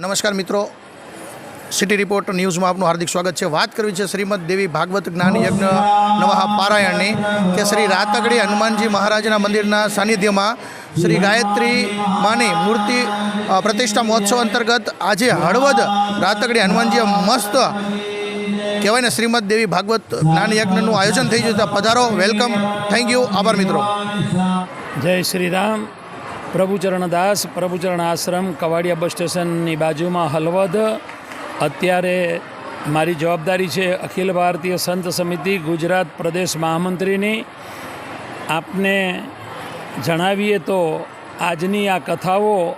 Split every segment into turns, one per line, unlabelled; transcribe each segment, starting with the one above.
નમસ્કાર મિત્રો. City report ન્યૂઝમાં આપનું હાર્દિક સ્વાગત છે. વાત કરવી છે શ્રીમદ દેવી ભાગવત જ્ઞાન યજ્ઞ નવા પારાયણની કે શ્રી રાતગડી હનુમાનજી મહારાજના મંદિરના સાનિધ્યમાં શ્રી ગાયત્રી માની મૂર્તિ પ્રતિષ્ઠા મહોત્સવ અંતર્ગત આજે હળવદ રાતગડી હનુમાનજી મસ્ત કહેવાય ને શ્રીમદ દેવી ભાગવત જ્ઞાન યજ્ઞનું આયોજન થઈ ગયું પધારો, વેલકમ. Thank you. આભાર મિત્રો.
જય શ્રી રામ. પ્રભુચરણદાસ પ્રભુચરણ આશ્રમ કવાડિયા બસ સ્ટેશનની બાજુમાં હલવદ. અત્યારે મારી જવાબદારી છે અખિલ ભારતીય સંત સમિતિ, ગુજરાત પ્રદેશ મહામંત્રીની. આપને જણાવીએ તો આજની આ કથાઓ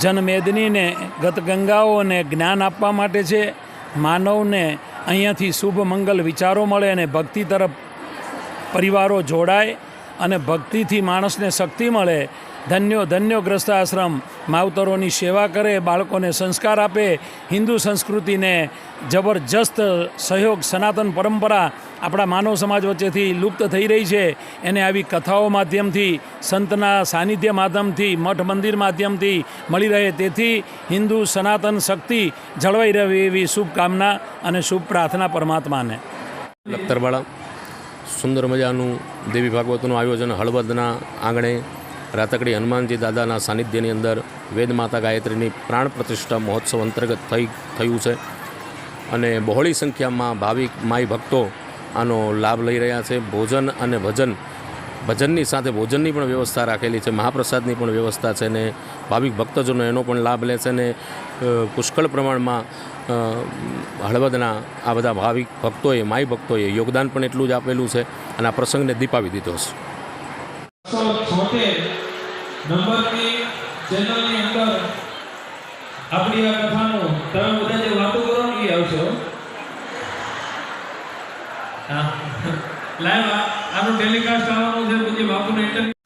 જનમેદનીને ગતગંગાઓને જ્ઞાન આપવા માટે છે. માનવને અહીંયાથી શુભ મંગલ વિચારો મળે અને ભક્તિ તરફ પરિવારો જોડાય. અને ભક્તિથી માણસને શક્તિ મળે. ધન્યો ધન્યો ગ્રસ્ત આશ્રમ માવતરોની સેવા કરે, બાળકોને સંસ્કાર આપે. હિન્દુ સંસ્કૃતિને જબરજસ્ત સહયોગ, સનાતન પરંપરા આપણા માનવ સમાજ વચ્ચેથી લુપ્ત થઈ રહી છે. એને આવી કથાઓ માધ્યમથી, સંતના સાનિધ્ય માધ્યમથી, મઠ મંદિર માધ્યમથી મળી રહે. તેથી હિન્દુ સનાતન શક્તિ જળવાઈ રહે એવી શુભકામના અને શુભ પ્રાર્થના પરમાત્માને.
લખતરવાળા સુંદર મજાનું દેવી ભાગવતનું આયોજન હળવદના આંગણે રાતકડી હનુમાનજી દાદાના સાનિધ્યની અંદર વેદમાતા ગાયત્રીની પ્રાણ પ્રતિષ્ઠા મહોત્સવ અંતર્ગત થઈ થયું છે. અને બહોળી સંખ્યામાં ભાવિક માઈ ભક્તો આનો લાભ લઈ રહ્યા છે. ભોજન અને ભજન ભજનની સાથે ભોજનની પણ વ્યવસ્થા રાખેલી છે, મહાપ્રસાદની પણ વ્યવસ્થા છે ને ભાવિક ભક્તજનો એનો પણ લાભ લે છે ને પુષ્કળ પ્રમાણમાં હળવદના આ બધા ભાવિક ભક્તોએ માય ભક્તોએ યોગદાન પણ એટલું જ આપેલું છે અને આ પ્રસંગને દીપાવી દીધો છે
આપણી આ કથાનું, તમે બધા જે વાતો કરો ને આવશે. લાઈવ આનું ટેલિકાસ્ટ આવવાનું છે પછી બાપુને ઇન્ટરવ્યુ